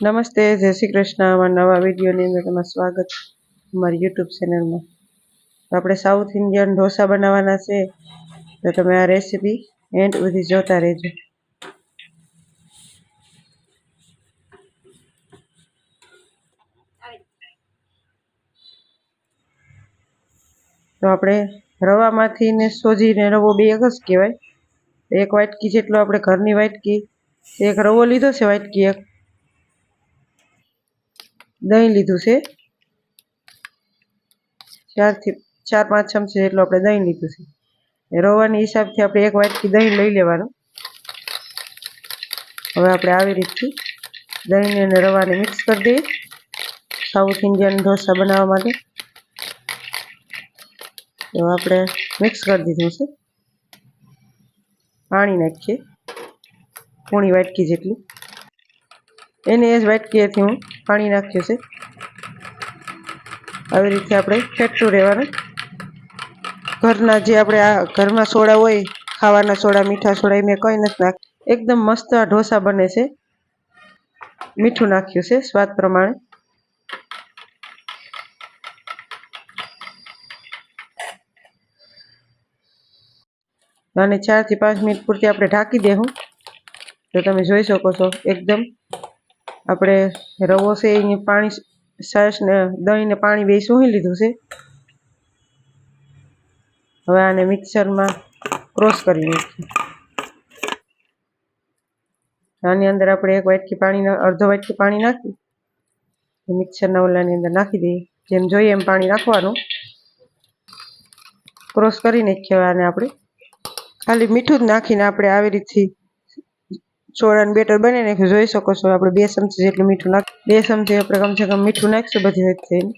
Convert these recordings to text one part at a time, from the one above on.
નમસ્તે, જય શ્રી કૃષ્ણ. અમારા નવા વિડીયોની અંદર તમારું સ્વાગત અમારી યુટ્યુબ ચેનલમાં તો આપણે સાઉથ ઇન્ડિયન ઢોસા બનાવવાના છે. તો તમે આ રેસીપી એન્ડ સુધી જોતા રહેજો. તો આપણે રવામાંથી ને સોજીને રવો બે એક જ કહેવાય. એક વાટકી જેટલો આપણે ઘરની વાટકી, એક રવો લીધો છે વાટકી એક. દહીં લીધું છે. ચારથી, ચાર પાંચ ચમચી જેટલું આપણે દહીં લીધું છે. રવાની હિસાબથી આપણે એક વાટકી દહીં લઈ લેવાનું. હવે આપણે આવી રીતથી દહીંને અને રવાને મિક્સ કરી દઈએ. સાઉથ ઇન્ડિયન ઢોસા બનાવવા માટે. તો આપણે મિક્સ કરી દીધું છે. પાણી નાખીએ. પોણી વાટકી જેટલું. એને એ જ વાટકીએથી હું પાણી નાખ્યું છે આવી રીતે આપણે ફેટતું રહેવાનું. ઘરના જે આપણે આ ઘરમાં સોડા હોય, ખાવાના સોડા, મીઠા સોડા એ મેં કંઈ નથી નાખ. એકદમ મસ્ત આ ઢોસા બને છે. મીઠું નાખ્યું છે, સ્વાદ પ્રમાણે. અને ચારથી પાંચ મિનિટ પૂરતી આપણે ઢાંકી દેવું તો તમે જોઈ શકો છો, એકદમ આપણે રવો છે, એની પાણી છાશ દહીંને પાણી બે સોહી લીધું છે. હવે આને મિક્સરમાં ક્રોસ કરી નાખીએ. આની અંદર આપણે એક વાટકી પાણી અડધો વાટકી પાણી નાખી મિક્સરના ઓલાની અંદર નાખી દઈએ. જેમ જોઈએ એમ પાણી નાખવાનું ક્રોસ કરી નાખીએ આને આપણે. ખાલી મીઠું જ નાખીને આપણે આવી રીતથી સોડાનું બેટર બની નાખ્યું જોઈ શકો છો, આપણે બે ચમચી જેટલું મીઠું નાખ બે ચમચી આપણે કમસે કમ મીઠું નાખીશું બધી વાત થઈને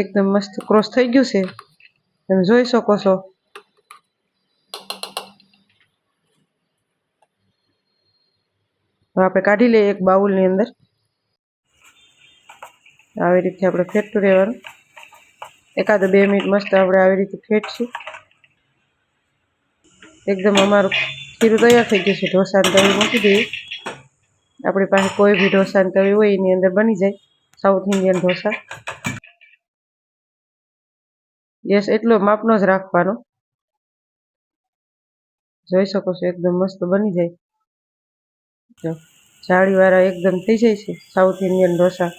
એકદમ મસ્ત ક્રોસ થઈ ગયું છે. તમે જોઈ શકો છો. આપણે કાઢી લઈએ એક બાઉલની અંદર. આવી રીતે આપણે ફેરતું રહેવાનું. એકાદ બે મિનિટ મસ્ત આપણે આવી રીતે ફેટશું. એકદમ અમારું ખીરું તૈયાર થઈ ગયું છે. ઢોસાની તવી મૂકી દઈએ. આપણી પાસે કોઈ બી ઢોસાની તવી હોય એની અંદર બની જાય. South Indian dosa. ગેસ એટલો માપનો જ રાખવાનો. જોઈ શકો છો, એકદમ મસ્ત બની જાય. જાળીવાળા એકદમ થઈ જાય છે. South Indian dosa.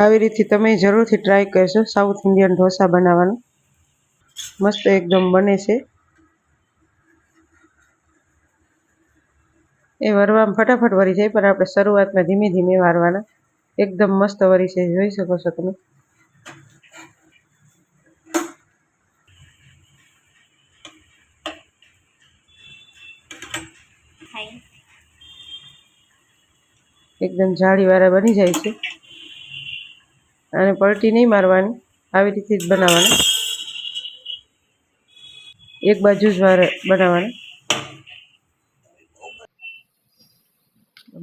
આવી રીતે તમે જરૂરથી ટ્રાય કરશો સાઉથ ઇન્ડિયન ઢોસા બનાવવાનું. મસ્ત એકદમ બને છે. એ વરવામાં ફટાફટ વરી જાય પણ આપણે શરૂઆતમાં ધીમે ધીમે વારવાના. એકદમ મસ્ત વરી છે. જોઈ શકો છો તમે. એકદમ જાળીવાળા બની જાય છે. અને પલટી નહીં મારવાની. આવી રીતે જ બનાવવાના. એક બાજુ જ બનાવવાના.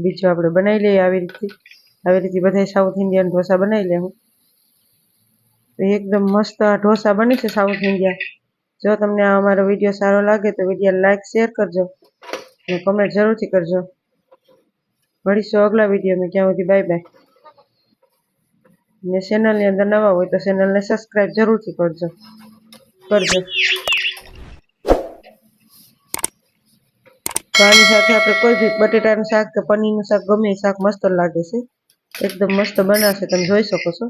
બીજું આપણે બનાવી લઈએ આવી રીતે. આવી રીતે બધા સાઉથ ઇન્ડિયન ઢોસા બનાવી લેવું તો એકદમ મસ્ત ઢોસા બને છે સાઉથ ઇન્ડિયા જો તમને આ અમારો વીડિયો સારો લાગે તો વીડિયો લાઈક શેર કરજો. અને કમેન્ટ જરૂરથી કરજો. મળીશું અગલા વિડીયોમાં. ક્યાં સુધી બાય બાય ને ચેનલની અંદર નવા હોય તો ચેનલને સબસ્ક્રાઈબ જરૂરથી કરજો. કરજો. તો આની સાથે આપણે કોઈ બી બટેટાનું શાક કે પનીરનું શાક ગમે એ શાક મસ્ત લાગે છે. એકદમ મસ્ત બનાવશે, તમે જોઈ શકો છો.